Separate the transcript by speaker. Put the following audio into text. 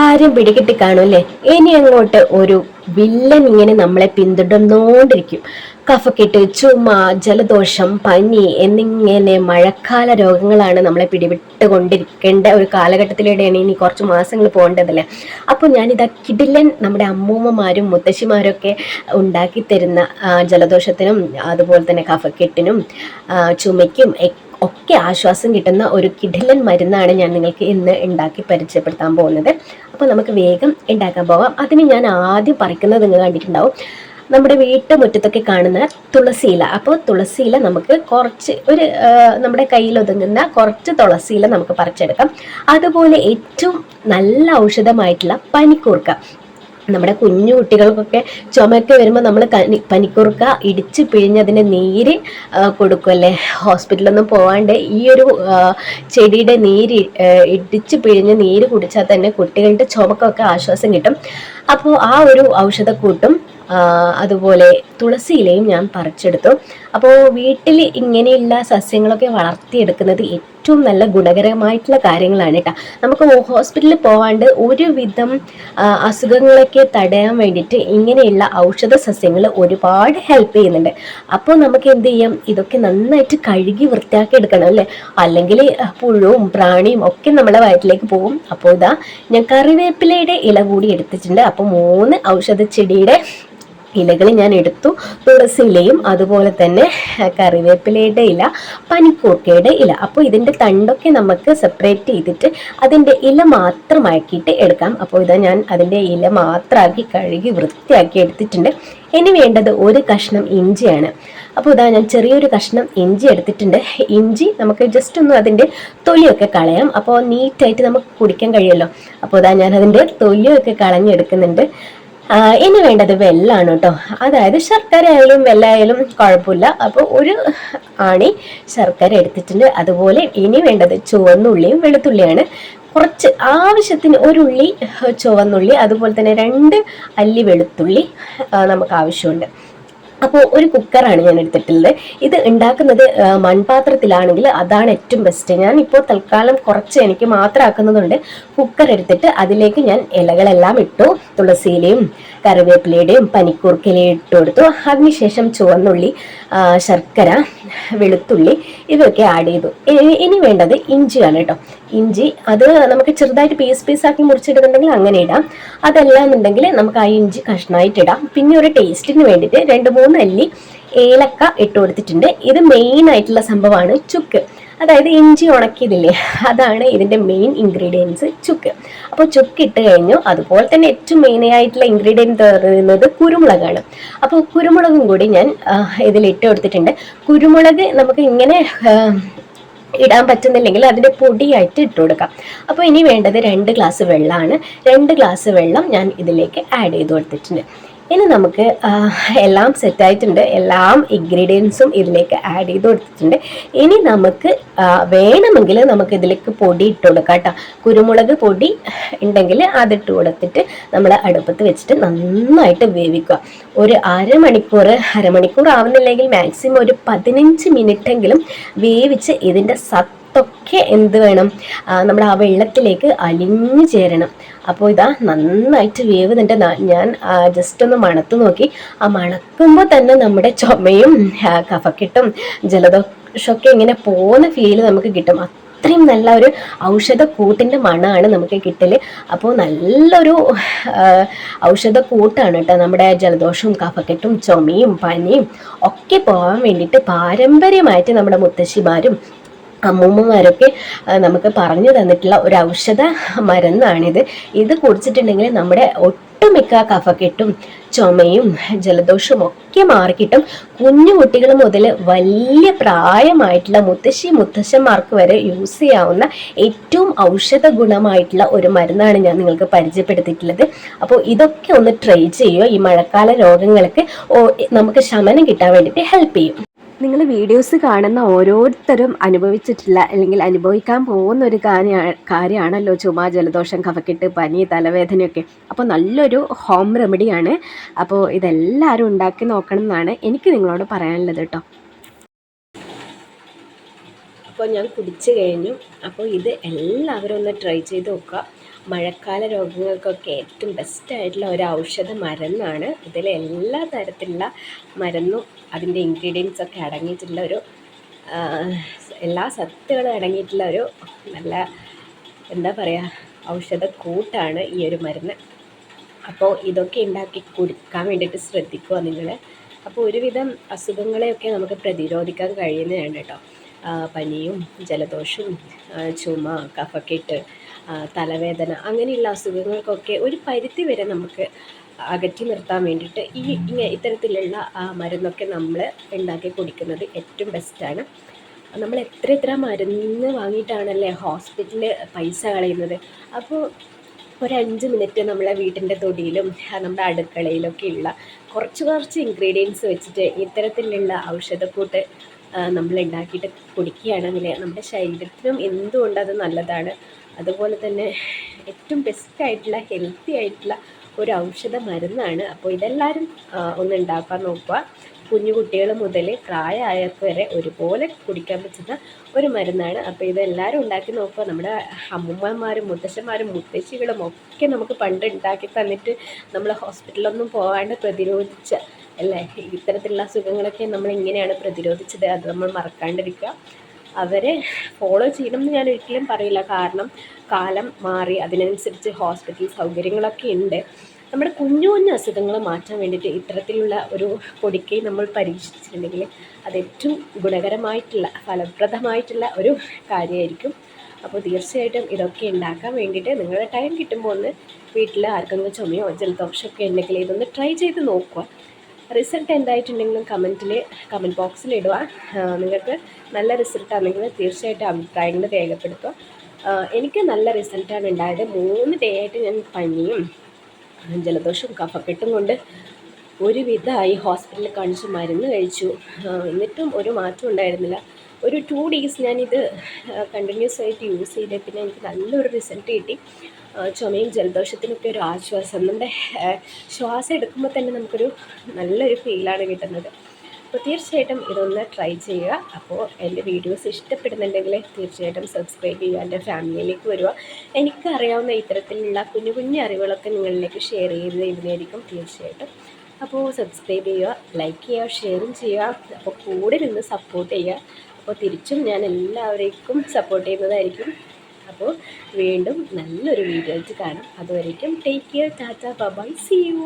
Speaker 1: കാര്യം പിടികിട്ടി കാണുമല്ലേ ഇനി അങ്ങോട്ട് ഒരു വില്ലൻ ഇങ്ങനെ നമ്മളെ പിന്തുടർന്നുകൊണ്ടിരിക്കും. കഫക്കെട്ട് ചുമ ജലദോഷം പനി എന്നിങ്ങനെ മഴക്കാല രോഗങ്ങളാണ് നമ്മളെ പിടിവിട്ടുകൊണ്ടിരിക്കേണ്ട ഒരു കാലഘട്ടത്തിലൂടെയാണ് ഇനി കുറച്ച് മാസങ്ങൾ പോകേണ്ടതല്ലേ? അപ്പോൾ ഞാനിതാ കിടിലൻ നമ്മുടെ അമ്മൂമ്മമാരും മുത്തശ്ശിമാരും ഒക്കെ ഉണ്ടാക്കി തരുന്ന ജലദോഷത്തിനും അതുപോലെ തന്നെ കഫക്കെട്ടിനും ചുമയ്ക്കും ഒക്കെ ആശ്വാസം കിട്ടുന്ന ഒരു കിടിലൻ മരുന്നാണ് ഞാൻ നിങ്ങൾക്ക് ഇന്ന് ഉണ്ടാക്കി പരിചയപ്പെടുത്താൻ പോകുന്നത്. അപ്പോൾ നമുക്ക് വേഗം ഉണ്ടാക്കാൻ പോകാം അതിന് ഞാൻ ആദ്യം പറിക്കുന്നത് നിങ്ങൾ കണ്ടിട്ടുണ്ടാവും. നമ്മുടെ വീട്ടുമുറ്റത്തൊക്കെ കാണുന്ന തുളസിയില അപ്പോൾ തുളസിയില നമുക്ക് കുറച്ച് ഒരു നമ്മുടെ കയ്യിൽ ഒതുങ്ങുന്ന കുറച്ച് തുളസിയില നമുക്ക് പറിച്ചെടുക്കാം. അതുപോലെ ഏറ്റവും നല്ല ഔഷധമായിട്ടുള്ള പനിക്കൂർക്ക. നമ്മുടെ കുഞ്ഞു കുട്ടികൾക്കൊക്കെ ചുമയൊക്കെ വരുമ്പോൾ നമ്മൾ പനിക്കുറുക്ക ഇടിച്ച് പിഴിഞ്ഞതിന്റെ നീര് കൊടുക്കും കൊടുക്കുമല്ലേ ഹോസ്പിറ്റലൊന്നും പോവാണ്ട് ഈ ഒരു ചെടിയുടെ നീര് ഇടിച്ച് പിഴിഞ്ഞ് നീര് കുടിച്ചാൽ തന്നെ കുട്ടികളുടെ ചുമക്കൊക്കെ ആശ്വാസം കിട്ടും. അപ്പോൾ ആ ഒരു ഔഷധക്കൂട്ടും അതുപോലെ തുളസി ഇലയും ഞാൻ പറിച്ചെടുത്തു. അപ്പോൾ വീട്ടിൽ ഇങ്ങനെയുള്ള സസ്യങ്ങളൊക്കെ വളർത്തിയെടുക്കുന്നത് നല്ല ഗുണകരമായിട്ടുള്ള കാര്യങ്ങളാണ് കേട്ടോ. നമുക്ക് ഹോസ്പിറ്റലിൽ പോവാണ്ട് ഒരുവിധം അസുഖങ്ങളൊക്കെ തടയാൻ വേണ്ടിയിട്ട് ഇങ്ങനെയുള്ള ഔഷധ സസ്യങ്ങൾ ഒരുപാട് ഹെൽപ്പ് ചെയ്യുന്നുണ്ട്. അപ്പോൾ നമുക്ക് എന്ത് ചെയ്യാം? ഇതൊക്കെ നന്നായിട്ട് കഴുകി വൃത്തിയാക്കി എടുക്കണം അല്ലേ? അല്ലെങ്കിൽ പുഴുവും പ്രാണിയും ഒക്കെ നമ്മുടെ വയറ്റിലേക്ക് പോകും. അപ്പോൾ ഇതാ ഞാൻ കറിവേപ്പിലയുടെ ഇല കൂടി എടുത്തിട്ടുണ്ട്. അപ്പോൾ മൂന്ന് ഔഷധ ചെടിയുടെ ഇലകൾ ഞാൻ എടുത്തു. തുളസി ഇലയും അതുപോലെ തന്നെ കറിവേപ്പിലയുടെ ഇല പനിക്കൂർക്കയുടെ ഇല. അപ്പോൾ ഇതിന്റെ തണ്ടൊക്കെ നമുക്ക് സെപ്പറേറ്റ് ചെയ്തിട്ട് അതിന്റെ ഇല മാത്രമാക്കിയിട്ട് എടുക്കാം. അപ്പോൾ ഇതാ ഞാൻ അതിന്റെ ഇല മാത്രമാക്കി കഴുകി വൃത്തിയാക്കി എടുത്തിട്ടുണ്ട്. ഇനി വേണ്ടത് ഒരു കഷ്ണം ഇഞ്ചിയാണ്. അപ്പോൾ ഇതാ ഞാൻ ചെറിയൊരു കഷ്ണം ഇഞ്ചി എടുത്തിട്ടുണ്ട്. ഇഞ്ചി നമുക്ക് ജസ്റ്റ് ഒന്ന് അതിന്റെ തൊലിയൊക്കെ കളയാം. അപ്പോൾ നീറ്റായിട്ട് നമുക്ക് കുടിക്കാൻ കഴിയുമല്ലോ. അപ്പോൾ ഇതാ ഞാൻ അതിന്റെ തൊലിയൊക്കെ കളഞ്ഞെടുക്കുന്നുണ്ട്. ഇനി വേണ്ടത് വെല്ലാണ് കേട്ടോ അതായത് ശർക്കര ആയാലും വെല്ലായാലും കുഴപ്പമില്ല. അപ്പോൾ ഒരു ആണി ശർക്കര എടുത്തിട്ടുണ്ട്. അതുപോലെ ഇനി വേണ്ടത് ചുവന്നുള്ളിയും വെളുത്തുള്ളിയാണ്. കുറച്ച് ആവശ്യത്തിന് ഒരുള്ളി ചുവന്നുള്ളി അതുപോലെ തന്നെ രണ്ട് അല്ലി വെളുത്തുള്ളി നമുക്ക് ആവശ്യമുണ്ട്. അപ്പോൾ ഒരു കുക്കറാണ് ഞാൻ എടുത്തിട്ടുള്ളത് ഇത് ഉണ്ടാക്കുന്നത് മൺപാത്രത്തിലാണെങ്കിൽ അതാണ് ഏറ്റവും ബെസ്റ്റ് ഞാൻ ഇപ്പോൾ തൽക്കാലം കുറച്ച് എനിക്ക് മാത്രം ആക്കുന്നതുകൊണ്ട് കുക്കർ എടുത്തിട്ട് അതിലേക്ക് ഞാൻ ഇലകളെല്ലാം ഇട്ടു. തുളസിയിലയും കറിവേപ്പിലയുടെയും പനിക്കൂർക്കയിലയും ഇട്ട് കൊടുത്തു. അതിനുശേഷം ചുവന്നുള്ളി ശർക്കര വെളുത്തുള്ളി ഇതൊക്കെ ആഡ് ചെയ്തു. ഇനി വേണ്ടത് ഇഞ്ചിയാണ് കേട്ടോ. ഇഞ്ചി അത് നമുക്ക് ചെറുതായിട്ട് പീസ് പീസ് ആക്കി മുറിച്ചിടുന്നുണ്ടെങ്കിൽ അങ്ങനെ ഇടാം. അതല്ല എന്നുണ്ടെങ്കിൽ നമുക്ക് ആ ഇഞ്ചി കഷ്ണമായിട്ട് ഇടാം. പിന്നെ ഒരു ടേസ്റ്റിന് വേണ്ടിയിട്ട് രണ്ട് മൂന്ന് അല്ലി ഏലക്ക ഇട്ട് കൊടുത്തിട്ടുണ്ട്. ഇത് മെയിൻ ആയിട്ടുള്ള സംഭവമാണ് ചുക്ക്. അതായത് ഇഞ്ചി ഉണക്കിയതില്ലേ അതാണ് ഇതിന്റെ മെയിൻ ഇൻഗ്രീഡിയൻസ് ചുക്ക്. അപ്പോൾ ചുക്ക് ഇട്ട് കഴിഞ്ഞു. അതുപോലെ തന്നെ ഏറ്റവും മെയിൻ ആയിട്ടുള്ള ഇൻഗ്രീഡിയന്റ് പറയുന്നത് കുരുമുളകാണ്. അപ്പോൾ കുരുമുളകും കൂടി ഞാൻ ഇതിൽ ഇട്ട് കൊടുത്തിട്ടുണ്ട്. കുരുമുളക് നമുക്ക് ഇങ്ങനെ ഇടാൻ പറ്റുന്നില്ലെങ്കിൽ അതിന്റെ പൊടിയായിട്ട് ഇട്ട് കൊടുക്കാം. അപ്പോൾ ഇനി വേണ്ടത് രണ്ട് ഗ്ലാസ് വെള്ളമാണ്. രണ്ട് ഗ്ലാസ് വെള്ളം ഞാൻ ഇതിലേക്ക് ആഡ് ചെയ്ത് കൊടുത്തിട്ടുണ്ട്. ഇനി നമുക്ക് എല്ലാം സെറ്റായിട്ടുണ്ട് എല്ലാം ഇൻഗ്രീഡിയൻസും ഇതിലേക്ക് ആഡ് ചെയ്ത് കൊടുത്തിട്ടുണ്ട്. ഇനി നമുക്ക് വേണമെങ്കിൽ നമുക്ക് ഇതിലേക്ക് പൊടി ഇട്ട് കൊടുക്കാം കേട്ടോ. കുരുമുളക് പൊടി ഉണ്ടെങ്കിൽ അതിട്ട് കൊടുത്തിട്ട് നമ്മൾ അടുപ്പത്ത് വെച്ചിട്ട് നന്നായിട്ട് വേവിക്കുക. ഒരു അരമണിക്കൂർ അരമണിക്കൂർ ആവുന്നില്ലെങ്കിൽ മാക്സിമം ഒരു പതിനഞ്ച് മിനിറ്റെങ്കിലും വേവിച്ച് ഇതിന്റെ സത്തൊക്കെ എന്ത് വേണം? നമ്മൾ ആ വെള്ളത്തിലേക്ക് അലിഞ്ഞു ചേരണം. അപ്പോൾ ഇതാ നന്നായിട്ട് വേവുന്നുണ്ട്. ഞാൻ ജസ്റ്റ് ഒന്ന് മണത്ത് നോക്കി. ആ മണക്കുമ്പോൾ തന്നെ നമ്മുടെ ചുമയും കഫക്കെട്ടും ജലദോഷമൊക്കെ ഇങ്ങനെ പോകുന്ന ഫീൽ നമുക്ക് കിട്ടും. അത്രയും നല്ല ഒരു ഔഷധ കൂട്ടിന്റെ മണമാണ് നമുക്ക് കിട്ടൽ അപ്പോൾ നല്ലൊരു ഔഷധക്കൂട്ടാണ് ഔഷധ കൂട്ടാണ് കേട്ടോ നമ്മുടെ ജലദോഷവും കഫക്കെട്ടും ചുമയും പനിയും ഒക്കെ പോകാൻ വേണ്ടിയിട്ട് പാരമ്പര്യമായിട്ട് നമ്മുടെ മുത്തശ്ശിമാരും അമ്മൂമ്മമാരൊക്കെ നമുക്ക് പറഞ്ഞു തന്നിട്ടുള്ള ഒരു ഔഷധ മരുന്നാണിത്. ഇത് കുടിച്ചിട്ടുണ്ടെങ്കിൽ നമ്മുടെ ഒട്ടുമിക്ക കഫക്കെട്ടും ചുമയും ജലദോഷവും ഒക്കെ മാറിക്കിട്ടും. കുഞ്ഞു കുട്ടികൾ മുതൽ വലിയ പ്രായമായിട്ടുള്ള മുത്തശ്ശി മുത്തശ്ശന്മാർക്ക് വരെ യൂസ് ചെയ്യാവുന്ന ഏറ്റവും ഔഷധ ഗുണമായിട്ടുള്ള ഒരു മരുന്നാണ് ഞാൻ നിങ്ങൾക്ക് പരിചയപ്പെടുത്തിയിട്ടുള്ളത്. അപ്പോൾ ഇതൊക്കെ ഒന്ന് ട്രൈ ചെയ്യുക. ഈ മഴക്കാല രോഗങ്ങൾക്ക് നമുക്ക് ശമനം കിട്ടാൻ വേണ്ടിയിട്ട് ഹെൽപ്പ് ചെയ്യും. നിങ്ങൾ വീഡിയോസ് കാണുന്ന ഓരോരുത്തരും അനുഭവിച്ചിട്ടില്ല അല്ലെങ്കിൽ അനുഭവിക്കാൻ പോകുന്ന ഒരു കാര്യമാണല്ലോ ചുമ ജലദോഷം കഫക്കെട്ട് പനി തലവേദനയൊക്കെ. അപ്പോൾ നല്ലൊരു ഹോം റെമഡിയാണ് അപ്പോൾ ഇതെല്ലാവരും ഉണ്ടാക്കി നോക്കണം എന്നാണ് എനിക്ക് നിങ്ങളോട് പറയാനുള്ളത് കേട്ടോ. അപ്പോൾ ഞാൻ കുടിച്ചു കഴിഞ്ഞു. അപ്പോൾ ഇത് എല്ലാവരും ഒന്ന് ട്രൈ ചെയ്ത് നോക്കുക. മഴക്കാല രോഗങ്ങൾക്കൊക്കെ ഏറ്റവും ബെസ്റ്റായിട്ടുള്ള ഒരു ഔഷധ മരുന്നാണ്. ഇതിൽ എല്ലാ തരത്തിലുള്ള മരുന്നും അതിന്റെ ഇൻഗ്രീഡിയൻസ് ഒക്കെ അടങ്ങിയിട്ടുള്ള ഒരു എല്ലാ സത്തുകളും അടങ്ങിയിട്ടുള്ള ഒരു നല്ല എന്താ പറയുക ഔഷധ കൂട്ടാണ് ഈ ഒരു മരുന്ന്. അപ്പോൾ ഇതൊക്കെ ഉണ്ടാക്കി കൊടുക്കാൻ വേണ്ടിയിട്ട് ശ്രദ്ധിക്കുക നിങ്ങൾ. അപ്പോൾ ഒരുവിധം അസുഖങ്ങളെയൊക്കെ നമുക്ക് പ്രതിരോധിക്കാൻ കഴിയുന്നതാണ് കേട്ടോ. പനിയും ജലദോഷവും ചുമ കഫക്കെട്ട് തലവേദന അങ്ങനെയുള്ള അസുഖങ്ങൾക്കൊക്കെ ഒരു പരിധി വരെ നമുക്ക് അകറ്റി നിർത്താൻ വേണ്ടിയിട്ട് ഈ ഇത്തരത്തിലുള്ള മരുന്നൊക്കെ നമ്മൾ ഉണ്ടാക്കി കുടിക്കുന്നത് ഏറ്റവും ബെസ്റ്റാണ് നമ്മൾ എത്ര എത്ര മരുന്ന് വാങ്ങിയിട്ടാണല്ലേ ഹോസ്പിറ്റലിൽ പൈസ കളയുന്നത്? അപ്പോൾ ഒരു അഞ്ച് മിനിറ്റ് നമ്മളെ വീട്ടിന്റെ തൊടിയിലും നമ്മുടെ അടുക്കളയിലൊക്കെ ഉള്ള കുറച്ച് കുറച്ച് ഇൻഗ്രീഡിയൻസ് വെച്ചിട്ട് ഇത്തരത്തിലുള്ള ഔഷധക്കൂട്ട് നമ്മൾ ഉണ്ടാക്കിയിട്ട് കുടിക്കുകയാണെങ്കിൽ നമ്മുടെ ശരീരത്തിനും എന്തുകൊണ്ട് അത് നല്ലതാണ്? അതുപോലെ തന്നെ ഏറ്റവും ബെസ്റ്റ് ആയിട്ടുള്ള ഹെൽത്തി ആയിട്ടുള്ള ഒരു ഔഷധ മരുന്നാണ്. അപ്പോൾ ഇതെല്ലാവരും ഒന്ന് ഉണ്ടാക്കാൻ നോക്കുക. കുഞ്ഞു കുട്ടികൾ മുതൽ പ്രായമായവർക്ക് വരെ ഒരുപോലെ കുടിക്കാൻ പറ്റുന്ന ഒരു മരുന്നാണ്. അപ്പോൾ ഇതെല്ലാവരും ഉണ്ടാക്കി നോക്കുക. നമ്മുടെ അമ്മൂമ്മമാരും മുത്തശ്ശന്മാരും മുത്തശ്ശികളും ഒക്കെ നമുക്ക് പണ്ട് ഉണ്ടാക്കി തന്നിട്ട് നമ്മൾ ഹോസ്പിറ്റലൊന്നും പോകാണ്ട് പ്രതിരോധിച്ച അല്ലേ? ഇത്തരത്തിലുള്ള അസുഖങ്ങളൊക്കെ നമ്മൾ ഇങ്ങനെയാണ് പ്രതിരോധിച്ചത്. അത് നമ്മൾ മറക്കാണ്ടിരിക്കുക. അവരെ ഫോളോ ചെയ്യണം എന്ന് ഞാൻ ഒരിക്കലും പറയില്ല. കാരണം കാലം മാറി അതിനനുസരിച്ച് ഹോസ്പിറ്റൽ സൗകര്യങ്ങളൊക്കെ ഉണ്ട്. നമ്മുടെ കുഞ്ഞു കുഞ്ഞു അസുഖങ്ങൾ മാറ്റാൻ വേണ്ടിയിട്ട് ഇത്തരത്തിലുള്ള ഒരു പൊടിക്കൈ നമ്മൾ പരീക്ഷിച്ചിട്ടുണ്ടെങ്കിൽ അത് ഏറ്റവും ഗുണകരമായിട്ടുള്ള ഫലപ്രദമായിട്ടുള്ള ഒരു കാര്യമായിരിക്കും. അപ്പോൾ തീർച്ചയായിട്ടും ഇതൊക്കെ ഉണ്ടാക്കാൻ വേണ്ടിയിട്ട് നിങ്ങളുടെ ടൈം കിട്ടുമ്പോൾ ഒന്ന് വീട്ടിൽ ആർക്കെങ്കിലും ചുമയോ ജലദോഷമൊക്കെ ഉണ്ടെങ്കിൽ ഇതൊന്ന് ട്രൈ ചെയ്ത് നോക്കുക. റിസൾട്ട് എന്തായിട്ടുണ്ടെങ്കിലും കമന്റിൽ കമന്റ് ബോക്സിൽ ഇടുക. നിങ്ങൾക്ക് നല്ല റിസൾട്ട് ആണെങ്കിൽ തീർച്ചയായിട്ടും അഭിപ്രായങ്ങൾ രേഖപ്പെടുത്തുക. എനിക്ക് നല്ല റിസൾട്ടാണ് ഉണ്ടായത്. മൂന്ന് ഡേ ആയിട്ട് ഞാൻ പനിയും ജലദോഷവും കഫക്കെട്ടും കൊണ്ട് ഒരുവിധമായി ഹോസ്പിറ്റലിൽ കാണിച്ച് മരുന്ന് കഴിച്ചു. എന്നിട്ടും ഒരു മാറ്റം ഉണ്ടായിരുന്നില്ല. ഒരു ടു ഡേയ്സ് ഞാനിത് കണ്ടിന്യൂസ് ആയിട്ട് യൂസ് ചെയ്തേ പിന്നെ എനിക്ക് നല്ലൊരു റിസൾട്ട് കിട്ടി. ചുമയും ജലദോഷത്തിനൊക്കെ ഒരു ആശ്വാസം. നമ്മുടെ ശ്വാസം എടുക്കുമ്പോൾ തന്നെ നമുക്കൊരു നല്ലൊരു ഫീലാണ് കിട്ടുന്നത്. അപ്പോൾ തീർച്ചയായിട്ടും ഇതൊന്ന് ട്രൈ ചെയ്യുക. അപ്പോൾ എന്റെ വീഡിയോസ് ഇഷ്ടപ്പെടുന്നുണ്ടെങ്കിൽ തീർച്ചയായിട്ടും സബ്സ്ക്രൈബ് ചെയ്യുക. എന്റെ ഫാമിലിയിലേക്ക് വരിക. എനിക്ക് അറിയാവുന്ന ഇത്തരത്തിലുള്ള കുഞ്ഞു കുഞ്ഞു അറിവുകളൊക്കെ നിങ്ങളിലേക്ക് ഷെയർ ചെയ്ത് ഇതിനായിരിക്കും തീർച്ചയായിട്ടും. അപ്പോൾ സബ്സ്ക്രൈബ് ചെയ്യുക ലൈക്ക് ചെയ്യുക ഷെയറും ചെയ്യുക. അപ്പോൾ കൂടെ നിന്ന് സപ്പോർട്ട് ചെയ്യുക. അപ്പോൾ തിരിച്ചും ഞാൻ എല്ലാവരേക്കും സപ്പോർട്ട് ചെയ്യുന്നതായിരിക്കും. അപ്പോൾ വീണ്ടും നല്ലൊരു വീഡിയോ കാണാം. അതുവരേക്കും take care tata bye see you